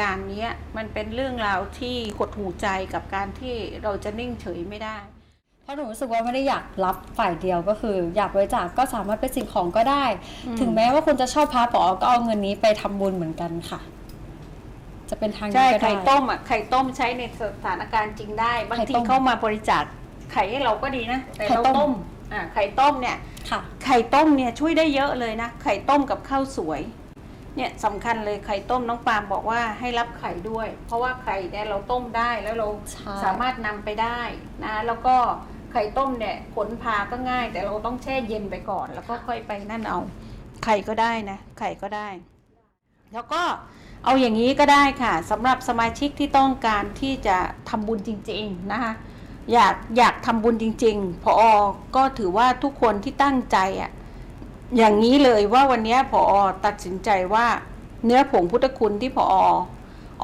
การเนี้ยมันเป็นเรื่องราวที่หดหูใจกับการที่เราจะนิ่งเฉยไม่ได้ เพราะหนูรู้สึกว่าไม่ได้อยากรับฝ่ายเดียวก็คือ อยากบริจาคก็สามารถเป็นสิ่งของก็ได้อืมถึงแม้ว่าคุณจะชอบพระปอก็เอาเงินนี้ไปทำบุญเหมือนกันค่ะ จะเป็นทางนี้ใช่ก็ได้ไข่ต้มอะไข่ต้มใช้ในสถานการณ์จริงได้บางไข่ทีต้มเข้ามาบริจาคไข่ให้เราก็ดีนะแต่ไข่เราต้มต้มอ่าไข่ต้มเนี่ยค่ะไข่ต้มเนี่ยช่วยได้เยอะเลยนะไข่ต้มกับข้าวสวย เนี่ยสำคัญเลยไข่ต้มน้องปาล์มบอกว่าให้รับไข่ด้วย เพราะว่าไข่เนี่ยเราต้มได้แล้วเราใช่ สามารถนำไปได้นะแล้วก็ไข่ต้มเนี่ยขนพาก็ง่าย แต่เราต้องแช่เย็นไปก่อน แล้วก็ค่อยไปนั่นเอาไข่ก็ได้นะไข่ก็ได้ แล้วก็เอาอย่างนี้ก็ได้ค่ะสำหรับสมาชิกที่ต้องการที่จะทำบุญจริงๆนะคะอยากอยากทำบุญจริงๆพอก็ถือว่าทุกคนที่ตั้งใจอะ่ะ อย่างนี้เลยว่าวันเนี้ยพอตัดสินใจว่าเนื้อผงพุทธคุณที่พอ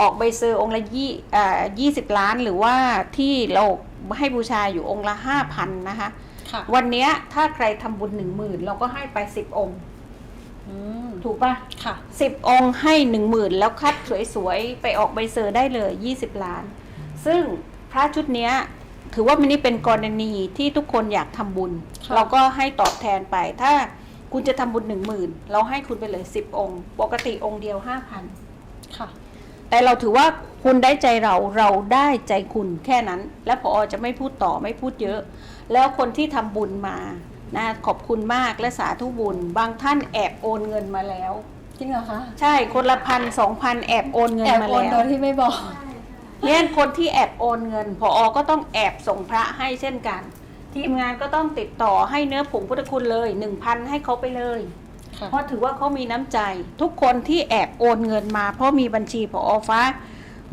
ออกใบเซอร์องค์ละยี่อ่ายี่สิบล้านหรือว่าที่เราให้บูชาอยู่องค์ละห้าพันนะคะค่ะวันเนี้ยถ้าใครทำบุญหนึ่งหมื่นเราก็ให้ไปสิบองค์อืมถูกปะค่ะสิบองค์ให้หนึ่งหมื่นแล้วคัดสวยๆ ไปออกใบเซอร์ได้เลยยี่สิบล้าน ซึ่งพระชุดเนี้ยถือว่ามันนี่เป็นกรณีที่ทุกคนอยากทำบุญค่ะเราก็ให้ตอบแทนไปถ้า คุณจะทำบุญหนึ่งหมื่นเราให้คุณไปเลยสิบองค์ ปกติองค์เดียวห้าพันค่ะ แต่เราถือว่าคุณได้ใจเราเราได้ใจคุณแค่นั้น และพอจะไม่พูดต่อไม่พูดเยอะ แล้วคนที่ทำบุญมานะขอบคุณมากและสาธุบุญ บางท่านแอบโอนเงินมาแล้วจริงเหรอคะใช่คนละพันสองพันแอบโอนเงินแอบมาโอนแล้โดวยที่ไม่บอกเนี่ยคนที่แอบโอนเงินพออก็ต้องแอบส่งพระให้เช่นกัน ทีมงานก็ต้องติดต่อให้เนื้อผงพุทธคุณเลยหนึ่งพันให้เขาไปเลยค่ะเพราะถือว่าเขามีน้ำใจ ทุกคนที่แอบโอนเงินมา เพราะมีบัญชีพอฟ้า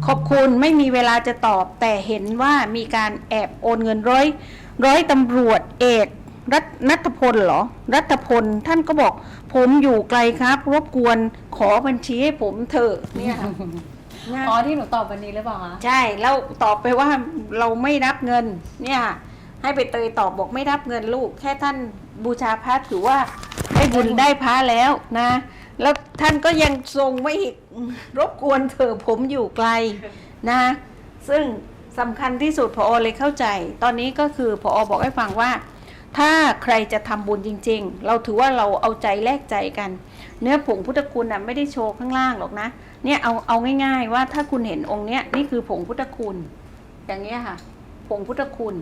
ขอบคุณไม่มีเวลาจะตอบ แต่เห็นว่ามีการแอบโอนเงินร้อยร้อยตำรวจเอกรัตนัทพลเหรอ รัตพลท่านก็บอก ผมอยู่ไกลครับ รบกวนขอบัญชีให้ผมเถอะเนี่ยค่ะ อ๋อที่หนูตอบวันนี้หรือเปล่าคะ ใช่แล้วตอบไปว่าเราไม่รับเงินเนี่ยค่ะ ให้ไปเตยตอบบอกไม่รับเงินลูก แค่ท่านบูชาพระถือว่าได้บุญได้พระแล้วนะ แล้วท่านก็ยังทรงไม่รบกวนเถอผมอยู่ไกลนะซึ่งสำคัญที่สุดพอเลยเข้าใจ ตอนนี้ก็คือพอบอกให้ฟังว่า ถ้าใครจะทำบุญจริง ๆ เราถือว่าเราเอาใจแลกใจกัน เนื้อผงพุทธคุณน่ะไม่ได้โชว์ข้างล่างหรอกนะเนี่ยเอาเอาง่าย ๆ ว่าถ้าคุณเห็นองค์เนี้ยนี่คือผงพุทธคุณ อย่างเงี้ยค่ะ ผงพุทธคุณ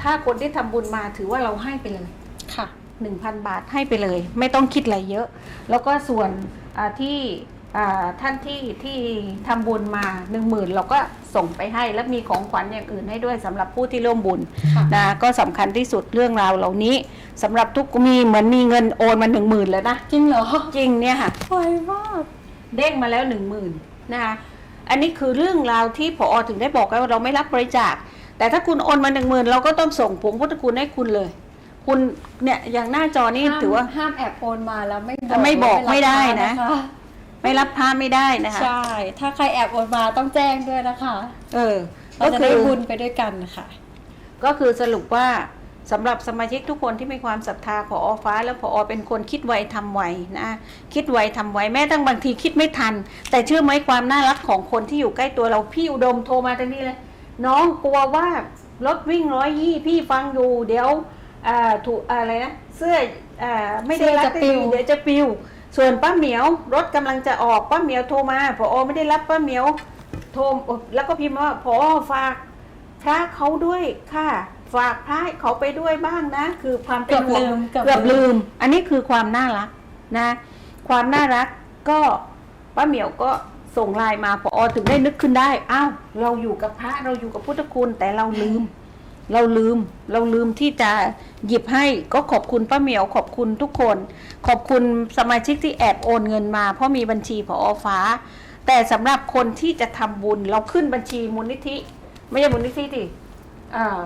ถ้าคนที่ทำบุญมาถือว่าเราให้ไปเลยค่ะหนึ่งพันบาทให้ไปเลย ไม่ต้องคิดอะไรเยอะ แล้วก็ส่วนอ่าที่อ่าท่านที่ที่ทำบุญมาหนึ่งหมื่นเราก็ส่งไปให้แล้วมีของขวัญอย่างอื่นให้ด้วยสำหรับผู้ที่ร่วมบุญค่ะนะก็สำคัญที่สุดเรื่องราวเหล่านี้สำหรับทุกมีเหมือนมีเงินโอนมาหนึ่งหมื่นแล้วนะจริงเหรอจริงเนี่ยค่ะไวมากเด้งมาแล้วหนึ่งหมื่นนะคะอันนี้คือเรื่องราวที่พอถึงได้บอกกันว่าเราไม่รับบริจาค แต่ถ้าคุณโอนมาหนึ่งหมื่นเราก็ต้องส่งผงพุทธคุณให้คุณเลย คุณเนี่ยอย่างหน้าจอนี่ห้ามถือว่าห้ามแอบโอนมาแล้วไม่ไม่บอกว่าไม่ได้รับนะค่ไม่รับพระไม่ได้นะคะใช่ ถ้าใครแอบโอนมาต้องแจ้งด้วยนะคะ เออเราก็จะคืได้อบุญไปด้วยกันนะคะก็คือสรุปว่าสำหรับสมาชิกทุกคนที่มีความศรัทธาพอฟ้า แล้วพอเป็นคนคิดไวทำไวนะคิดไวทำไวแม้ตั้งบางทีคิดไม่ทัน แต่เชื่อไหมความน่ารักของคนที่อยู่ใกล้ตัวเราพี่อุดมโทรมาตรงนี้เลย น้องกลัวว่ารถวิ่งร้อยยี่พี่ฟังอยู่เดี๋ยวอ่าถูกอะไรนะเสื้ออ่าไม่ได้รัดเสื้อจะปลิวเดี๋ยวจะปลิว ส่วนป้าเหมียวรถกำลังจะออกป้าเหมียวโทรมาพอไม่ได้รับป้าเหมียวโทรแล้วก็พิมพ์ว่าพอฝากพระเขาด้วยค่ะฝากพระให้เขาไปด้วยบ้างนะ คือความเป็นห่วงเกือบลืมเกือบลืม อันนี้คือความน่ารักนะ ความน่ารักก็ป้าเหมียวก็ ส่งไลน์มาพอถึงได้นึกขึ้นได้อ้าวเราอยู่กับพระเราอยู่กับพุทธคุณแต่เราลืม เราลืม เราลืมที่จะหยิบให้ก็ขอบคุณป้าเหมียวขอบคุณทุกคน ขอบคุณสมาชิกที่แอบโอนเงินมา เพราะมีบัญชีพอฟ้า แต่สำหรับคนที่จะทำบุญเราขึ้นบัญชีมูลนิธิ ไม่ใช่มูลนิธิดิอ่า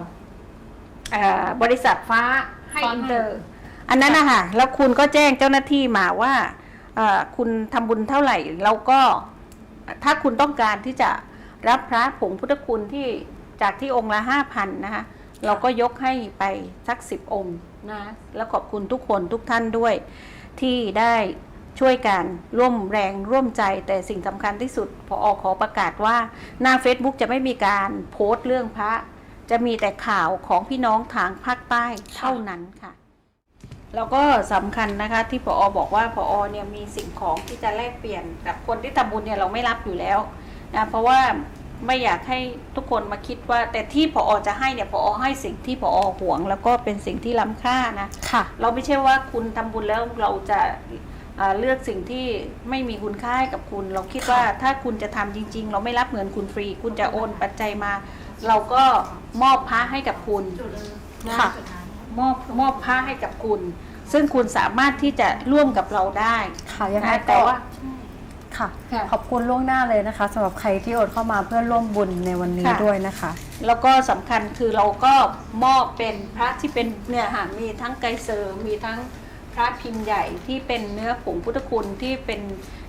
อ่าบริษัทฟ้าให้ฟ้าให้อินเตอร์อันนั้นนะคะแล้วคุณก็แจ้งเจ้าหน้าที่มาว่าอ่าคุณทำบุญเท่าไหร่ แล้วก็ ถ้าคุณต้องการที่จะรับพระผงพุทธคุณที่จากที่องค์ละห้าพันนะคะเราก็ยกให้ไปสักสิบองค์นะแล้วขอบคุณทุกคนทุกท่านด้วย ที่ได้ช่วยกันร่วมแรงร่วมใจแต่สิ่งสำคัญที่สุดพออขอประกาศว่า หน้า Facebook จะไม่มีการโพสต์เรื่องพระ จะมีแต่ข่าวของพี่น้องทางภาคใต้เท่านั้นค่ะ แล้วก็สำคัญนะคะที่พออบอกว่าพออเนี่ยมีสิ่งของที่จะแลกเปลี่ยนกับคนที่ทำบุญเนี่ยเราไม่รับอยู่แล้วนะเพราะว่าไม่อยากให้ทุกคนมาคิดว่า แต่ที่พออจะให้เนี่ยพออให้สิ่งที่พออหวง แล้วก็เป็นสิ่งที่ล้ำค่านะค่ะ เราไม่ใช่ว่าคุณทำบุญแล้วเราจะอ่าเลือกสิ่งที่ไม่มีคุณค่าให้กับคุณ เราคิดว่าถ้าคุณจะทำจริง ๆ เราไม่รับเงินคุณฟรี คุณจะโอนปัจจัยมา เราก็มอบพระให้กับคุณค่ะ มอบมอบผ้าให้กับคุณ ซึ่งคุณสามารถที่จะร่วมกับเราได้ค่ะยังไงนะก็แต่ว่า ค่ะ ค่ะ ขอบคุณล่วงหน้าเลยนะคะสำหรับใครที่โอนเข้ามาเพื่อร่วมบุญในวันนี้ค่ะด้วยนะคะ แล้วก็สำคัญคือเราก็มอบเป็นพระที่เป็นเนี่ยค่ะมีทั้งไกรเซอร์มีทั้งพระพิมพ์ใหญ่ที่เป็นเนื้อผงพุทธคุณที่เป็น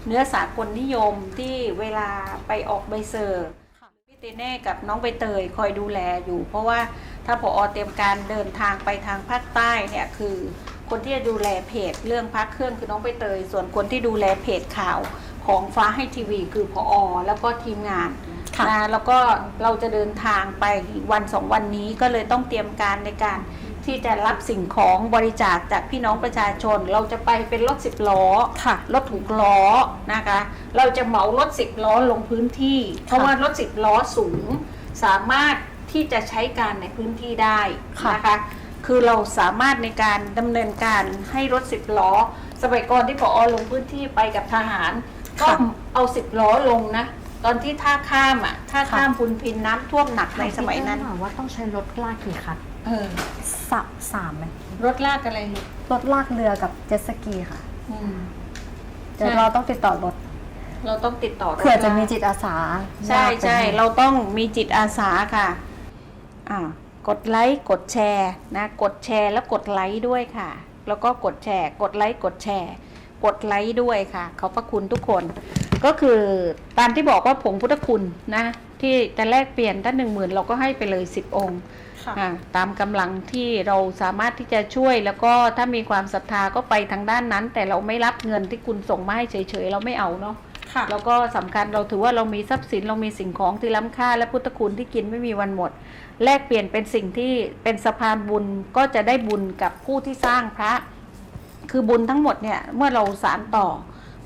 เนื้อสากลนิยมที่เวลาไปออกใบเซอร์ค่ะพี่เตเน่กับน้องใบเตยคอยดูแลอยู่ เพราะว่า ถ้าพอเตรียมการเดินทางไปทางภาคใต้เนี่ยคือคนที่จะดูแลเพจเรื่องพักเครื่องคือน้องใบเตย ส่วนคนที่ดูแลเพจข่าวของฟ้าให้ทีวี คือพอแล้วก็ทีมงานค่ะนะแล้วก็เราจะเดินทางไปอีกวันสองวันนี้ก็เลยต้องเตรียมการในการที่จะรับสิ่งของบริจาคจากพี่น้องประชาชน เราจะไปเป็นรถสิบล้อค่ะรถถูกล้อนะคะ เราจะเหมารถสิบล้อลงพื้นที่ เพราะว่ารถสิบล้อสูงสามารถ ที่จะใช้การในพื้นที่ได้ค่ะนะคะ คือเราสามารถในการดำเนินการให้รถสิบล้อ สมัยก่อนที่พอลงพื้นที่ไปกับทหาร ก็เอาสิบล้อลงนะ ตอนที่ท่าข้ามอะท่าข้ามพุนพินน้ำท่วมหนักในสมัยนั้นถามว่าต้องใช้รถลากกี่คันเออสามสามไหมรถลากอะไรลูกรถลากเรือกับเจ็ตสกีค่ะอืมเดี๋ยวใช่เราต้องติดต่อรถเราต้องติดต่อรถเผื่อจะมีลากจิตอาสา ใช่ลากไปใช่ห้เราต้องมีจิตอาสาค่ะ อ่ากดไลค์กดแชร์นะกดแชร์แล้วกดไลค์ด้วยค่ะ แล้วก็กดแชร์ กดไลค์กดแชร์ กดไลค์ด้วยค่ะขอบพระคุณทุกคน ก็คือตามที่บอกว่าผงพุทธคุณนะที่จะแลกเปลี่ยนถ้าหนึ่งหมื่นเราก็ให้ไปเลยสิบองค์ค่ะอ่าตามกำลังที่เราสามารถที่จะช่วย แล้วก็ถ้ามีความศรัทธาก็ไปทางด้านนั้น แต่เราไม่รับเงินที่คุณส่งมาให้เฉยๆ เราไม่เอาเนาะ ค่ะแล้วก็สำคัญเราถือว่าเรามีทรัพย์สินเรามีสิ่งของที่ล้ำค่า และพุทธคุณที่กินไม่มีวันหมด แลกเปลี่ยนเป็นสิ่งที่เป็นสะพานบุญก็จะได้บุญกับผู้ที่สร้างพระ คือบุญทั้งหมดเนี่ยเมื่อเราสารต่อ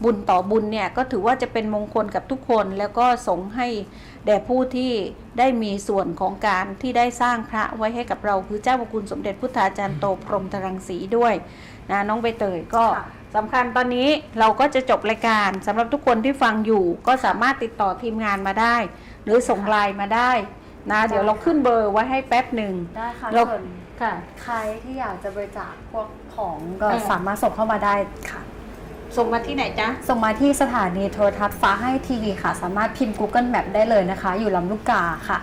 บุญต่อบุญเนี่ยก็ถือว่าจะเป็นมงคลกับทุกคนแล้วก็สงให้แด่ผู้ที่ได้มีส่วนของการที่ได้สร้างพระไว้ให้กับเราคือเจ้าพระคุณสมเด็จพุทธาจารย์โตพรหมตรังสีด้วยนะน้องใบเตยก็ค่ะ สำคัญตอนนี้เราก็จะจบรายการสำหรับทุกคนที่ฟังอยู่ ก็สามารถติดต่อทีมงานมาได้ หรือส่งไลน์มาได้นะเดี๋ยวเราขึ้นเบอร์ไว้ให้แป๊บหนึ่งได้ค่ะเราส่วนค่ะ ใครที่อยากจะบริจาคพวกของก็เออ สามารถส่งเข้ามาได้ค่ะ ส่งมาที่ไหนจ๊ะ ส่งมาที่สถานีโทรทัศน์ฟ้าให้ทีวีค่ะ สามารถพิมพ์ Google Map ได้เลยนะคะ อยู่ลำลูกกาค่ะ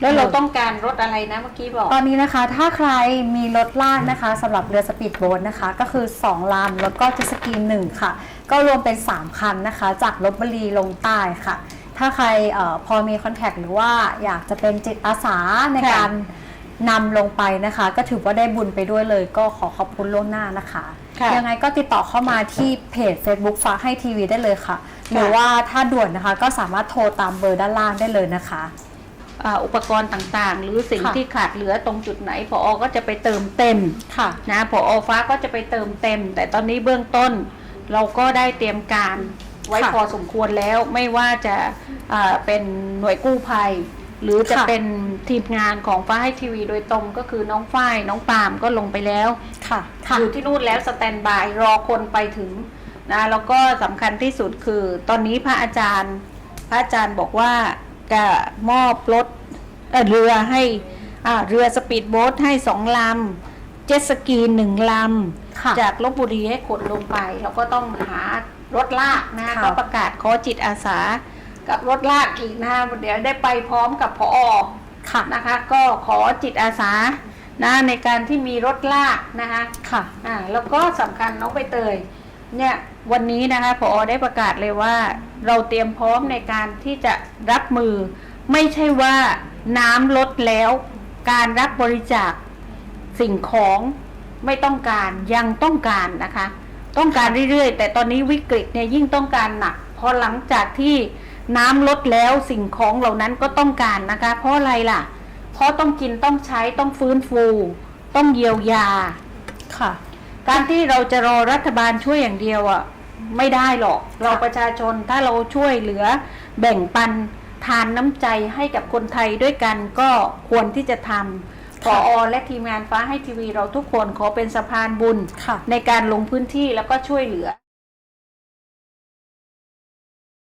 แล้วเราต้องการรถอะไรนะเมื่อกี้บอก ตอนนี้นะคะถ้าใครมีรถลากนะคะสำหรับเรือสปีดโบ๊ทนะคะ ก็คือ 2 ลำแล้วก็เจ็ตสกี1ค่ะ ก็รวมเป็น 3 คันนะคะ จากลบบุรีลงใต้ค่ะ ถ้าใครเออพอมีคอนแทคหรือว่าอยากจะเป็นจิตอาสาในค่ะ การนำลงไปนะคะ ก็ถือว่าได้บุญไปด้วยเลย ก็ขอขอบคุณล่วงหน้านะคะ ค่ะ ยังไงก็ติดต่อเข้ามาที่เพจ Facebook ฟ้าให้ทีวีได้เลยค่ะ หรือว่าถ้าด่วนนะคะก็สามารถโทรตามเบอร์ด้านล่างได้เลยนะคะ อ่าอุปกรณ์ต่างๆ หรือสิ่งค่ะที่ขาดเหลือตรงจุดไหนพอก็จะไปเติมเต็มค่ะนะพอฟ้าก็จะไปเติมเต็ม แต่ตอนนี้เบื้องต้นเราก็ได้เตรียมการไว้ค่ะพอสมควรแล้วไม่ว่าจะอ่าเป็นหน่วยกู้ภัย หรือจะค่ะเป็นทีมงานของฟ้าให้ทีวีโดยตรงก็คือน้องฝ้ายน้องปาล์มก็ลงไปแล้วค่ะค่ะอยู่ที่นู่นแล้วสแตนบายรอคนไปถึงนะแล้วก็สำคัญที่สุดคือ ตอนนี้พระอาจารย์ พระอาจารย์บอกว่า จะมอบรถเอ่อเรือให้อ่าเรือสปีดโบ๊ทให้สองลำ เจ็ตสกีหนึ่งลค่ะำจากลบบุรีให้ขนลงไปแล้วก็ต้องหารถลากนะค่ะก็ประกาศขอจิตอาสากับรถลากอีกนะเดี๋ยวได้ไปพร้อมกับพอค่ะนะคะ ก็ขอจิตอาสานะในการที่มีรถลากนะคะค่ะอ่าแล้วก็สำคัญน้องใบเตยเนี่ยวันนี้นะคะพอได้ประกาศเลยว่า เราเตรียมพร้อมในการที่จะรับมือ ไม่ใช่ว่าน้ำลดแล้ว การรับบริจาคสิ่งของไม่ต้องการยังต้องการนะคะ ต้องการเรื่อยๆ แต่ตอนนี้วิกฤตเนี่ยยิ่งต้องการหนักพอหลังจากที่น้ำลดแล้วสิ่งของเหล่านั้นก็ต้องการนะคะ เพราะอะไรล่ะ เพราะต้องกินต้องใช้ต้องฟื้นฟู ต้องเยียวยาค่ะ การที่เราจะรอรัฐบาลช่วยอย่างเดียวอะ ไม่ได้หรอก เราประชาชนถ้าเราช่วยเหลือแบ่งปันทานน้ำใจให้กับคนไทยด้วยกันก็ควรที่จะทำพออและทีมงานฟ้าให้ทีวีเราทุกคนขอเป็นสะพานบุญค่ะในการลงพื้นที่แล้วก็ช่วยเหลือ